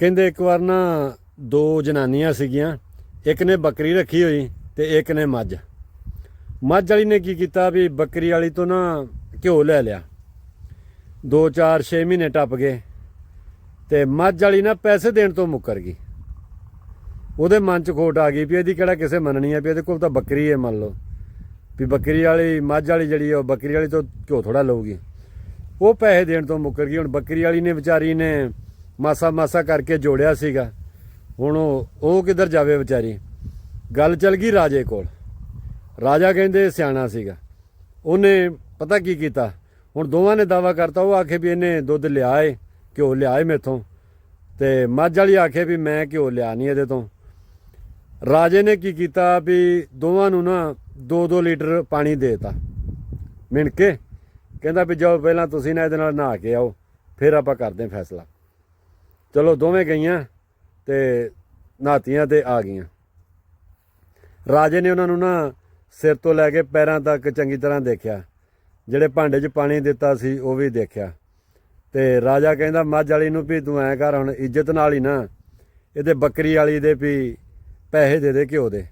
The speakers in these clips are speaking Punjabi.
ਕਹਿੰਦੇ ਇੱਕ ਵਾਰ ਨਾ ਦੋ ਜਨਾਨੀਆਂ ਸੀਗੀਆਂ, ਇੱਕ ਨੇ ਬੱਕਰੀ ਰੱਖੀ ਹੋਈ ਤੇ ਇੱਕ ਨੇ ਮੱਝ। ਮੱਝ ਵਾਲੀ ਨੇ ਕੀ ਕੀਤਾ ਵੀ ਬੱਕਰੀ ਵਾਲੀ ਤੋਂ ਨਾ ਘਿਓ ਲੈ ਲਿਆ। 2 4 6 ਮਹੀਨੇ ਟੱਪ ਗਏ ਤੇ ਮੱਝ ਵਾਲੀ ਨਾ ਪੈਸੇ ਦੇਣ ਤੋਂ ਮੁੱਕਰ ਗਈ। ਉਹਦੇ ਮਨ 'ਚ ਖੋਟ ਆ ਗਈ ਵੀ ਇਹਦੀ ਕਿਹੜਾ ਕਿਸੇ ਮੰਨਣੀ ਆ ਵੀ ਇਹਦੇ ਕੋਲ ਤਾਂ ਬੱਕਰੀ ਹੈ ਮੰਨ ਲਓ। ਵੀ ਬੱਕਰੀ ਵਾਲੀ, ਮੱਝ ਵਾਲੀ ਜਿਹੜੀ ਉਹ ਬੱਕਰੀ ਵਾਲੀ ਤੋਂ ਘਿਓ ਥੋੜਾ ਲਊਗੀ। ਉਹ ਪੈਸੇ ਦੇਣ ਤੋਂ ਮੁੱਕਰ ਗਈ। ਹੁਣ ਬੱਕਰੀ ਵਾਲੀ ਨੇ ਵਿਚਾਰੀ ਨੇ ਮਾਸਾ ਮਾਸਾ ਕਰਕੇ ਜੋੜਿਆ ਸੀਗਾ। ਹੁਣ ਉਹ ਉਹ ਕਿੱਧਰ ਜਾਵੇ ਵਿਚਾਰੀ? ਗੱਲ ਚੱਲ ਗਈ ਰਾਜੇ ਕੋਲ। ਰਾਜਾ ਕਹਿੰਦੇ ਸਿਆਣਾ ਸੀਗਾ। ਉਹਨੇ ਪਤਾ ਕੀ ਕੀਤਾ? ਹੁਣ ਦੋਵਾਂ ਨੇ ਦਾਵਾ ਕਰਤਾ, ਉਹ ਆਖੇ ਵੀ ਇਹਨੇ ਦੁੱਧ ਲਿਆ ਏ ਘਿਓ ਲਿਆ ਏ ਮੇਥੋਂ। ਤੇ ਮੱਝ ਵਾਲੀ ਆਖੇ ਵੀ ਮੈਂ ਘਿਓ ਲਿਆ ਨਹੀਂ ਇਹਦੇ ਤੋਂ। ਰਾਜੇ ਨੇ ਕੀ ਕੀਤਾ ਵੀ ਦੋਵਾਂ ਨੂੰ ਨਾ 2-2 ਲੀਟਰ ਪਾਣੀ ਦੇਤਾ। ਮਿਣ ਕੇ ਕਹਿੰਦਾ ਵੀ ਜਾਓ, ਪਹਿਲਾਂ ਤੁਸੀਂ ਨਾ ਇਹਦੇ ਨਾਲ ਨਹਾ ਕੇ ਆਓ, ਫਿਰ ਆਪਾਂ ਕਰਦੇ ਹਾਂ ਫੈਸਲਾ। ਚਲੋ ਦੋਵੇਂ ਗਈਆਂ ਤੇ ਨਹਾਤੀਆਂ ਤੇ ਆ ਗਈਆਂ। ਰਾਜੇ ਨੇ ਉਹਨਾਂ ਨੂੰ ਨਾ ਸਿਰ ਤੋਂ ਲੈ ਕੇ ਪੈਰਾਂ ਤੱਕ ਚੰਗੀ ਤਰ੍ਹਾਂ ਦੇਖਿਆ। ਜਿਹੜੇ ਭਾਂਡੇ 'ਚ ਪਾਣੀ ਦਿੱਤਾ ਸੀ, ਉਹ ਵੀ ਦੇਖਿਆ। ਤੇ ਰਾਜਾ ਕਹਿੰਦਾ, ਮੱਝ ਵਾਲੀ ਨੂੰ ਵੀ ਤੂੰ ਐ ਕਰ, ਹੁਣ ਇੱਜ਼ਤ ਨਾਲ ਹੀ ਨਾ, ਇਹਦੇ ਬੱਕਰੀ ਵਾਲੀ ਦੇ ਵੀ ਪੈਸੇ ਦੇ ਦੇ ਘਿਓ ਦੇ,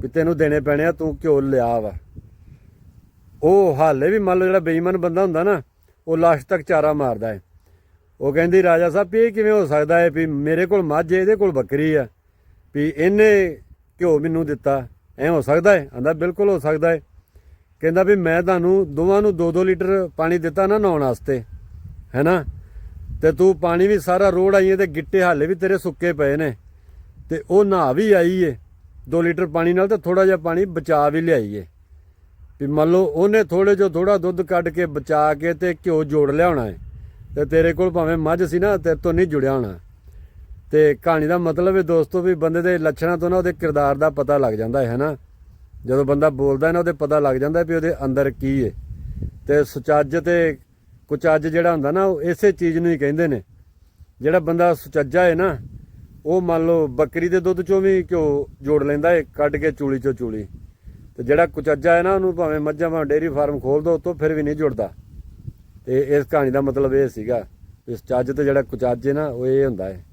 ਵੀ ਤੈਨੂੰ ਦੇਣੇ ਪੈਣੇ ਆ, ਤੂੰ ਘਿਓ ਲਿਆ ਵਾ। ਉਹ ਹਾਲੇ ਵੀ ਮੰਨ ਲਓ ਜਿਹੜਾ ਬੇਈਮਾਨ ਬੰਦਾ ਹੁੰਦਾ ਨਾ, ਉਹ ਲਾਸ਼ ਤੱਕ ਚਾਰਾ ਮਾਰਦਾ ਹੈ। ਉਹ ਕਹਿੰਦੀ, ਰਾਜਾ ਸਾਹਿਬ, ਵੀ ਇਹ ਕਿਵੇਂ ਹੋ ਸਕਦਾ ਹੈ ਵੀ ਮੇਰੇ ਕੋਲ ਮੱਝ ਹੈ, ਇਹਦੇ ਕੋਲ ਬੱਕਰੀ ਆ ਵੀ ਇਹਨੇ ਘਿਓ ਮੈਨੂੰ ਦਿੱਤਾ। ਐ ਹੋ ਸਕਦਾ ਹੈ? ਆਂਦਾ, ਬਿਲਕੁਲ ਹੋ ਸਕਦਾ ਹੈ। ਕਹਿੰਦਾ ਵੀ, ਮੈਂ ਤੁਹਾਨੂੰ ਦੋਵਾਂ ਨੂੰ 2-2 ਲੀਟਰ ਪਾਣੀ ਦਿੱਤਾ ਨਾ ਨਹਾਉਣ ਵਾਸਤੇ ਹੈਨਾ ਤੇ ਤੂੰ ਪਾਣੀ ਵੀ ਸਾਰਾ ਰੋੜ ਆਈਏ ਹੈ ਤੇ ਗਿੱਟੇ ਹਾਲੇ ਵੀ ਤੇਰੇ ਸੁੱਕੇ ਪਏ ਨੇ। ਤੇ ਉਹ ਨਹਾ ਵੀ ਆਈ ਏ। 2 ਲੀਟਰ ਪਾਣੀ ਨਾਲ ਤੇ ਥੋੜਾ ਜਿਹਾ ਪਾਣੀ ਬਚਾ ਵੀ ਲਿਆਈ ਏ। ਵੀ ਮੰਨ ਲਓ, ਉਹਨੇ ਥੋੜੇ ਜੋ ਥੋੜਾ ਦੁੱਧ ਕੱਢ ਕੇ ਬਚਾ ਕੇ ਤੇ ਘਿਓ ਜੋੜ ਲਿਆਉਣਾ ਏ। ਤੇ ਤੇਰੇ ਕੋਲ ਭਾਵੇਂ ਮੱਝ ਸੀ ਨਾ ਤੇ ਤੋਂ ਨਹੀਂ ਜੁੜਿਆ ਹੋਣਾ। ਤੇ ਕਹਾਣੀ ਦਾ ਮਤਲਬ ਹੈ ਦੋਸਤੋ ਵੀ ਬੰਦੇ ਦੇ ਲੱਛਣਾਂ ਤੋਂ ਨਾ ਉਹਦੇ ਕਿਰਦਾਰ ਦਾ ਪਤਾ ਲੱਗ ਜਾਂਦਾ ਹੈ ਨਾ ਜਦੋਂ ਬੰਦਾ ਬੋਲਦਾ ਹੈ ਨਾ, ਉਹਦੇ ਪਤਾ ਲੱਗ ਜਾਂਦਾ ਵੀ ਉਹਦੇ ਅੰਦਰ ਕੀ ਹੈ ਤੇ ਸੁਚੱਜ ਤੇ ਕੁਚੱਜ ਜਿਹੜਾ ਹੁੰਦਾ ਨਾ, ਉਹ ਇਸੇ ਚੀਜ਼ ਨੂੰ ਹੀ ਕਹਿੰਦੇ ਨੇ। ਜਿਹੜਾ ਬੰਦਾ ਸੁਚੱਜਾ ਹੈ ਨਾ, ਉਹ ਮੰਨ ਲਓ ਬੱਕਰੀ ਦੇ ਦੁੱਧ ਚੋਂ ਵੀ ਘਿਓ ਜੋੜ ਲੈਂਦਾ ਹੈ ਕੱਢ ਕੇ ਚੂਲੀ ਚੋਂ ਚੂਲੀ। ਤੇ ਜਿਹੜਾ ਕੁਚੱਜਾ ਹੈ ਨਾ, ਉਹਨੂੰ ਭਾਵੇਂ ਮੱਝਾਂ, ਭਾਵੇਂ ਡੇਅਰੀ ਫਾਰਮ ਖੋਲ ਦੋ ਉਤੋਂ ਫਿਰ ਵੀ ਨਹੀਂ ਜੁੜਦਾ। ਤੇ ਇਸ ਕਹਾਣੀ ਦਾ ਮਤਲਬ ਇਹ ਸੀਗਾ, ਇਸ ਚੱਜ ਤੇ ਜਿਹੜਾ ਕੁਚੱਜ ਹੈ ਨਾ, ਉਹ ਇਹ ਹੁੰਦਾ ਹੈ।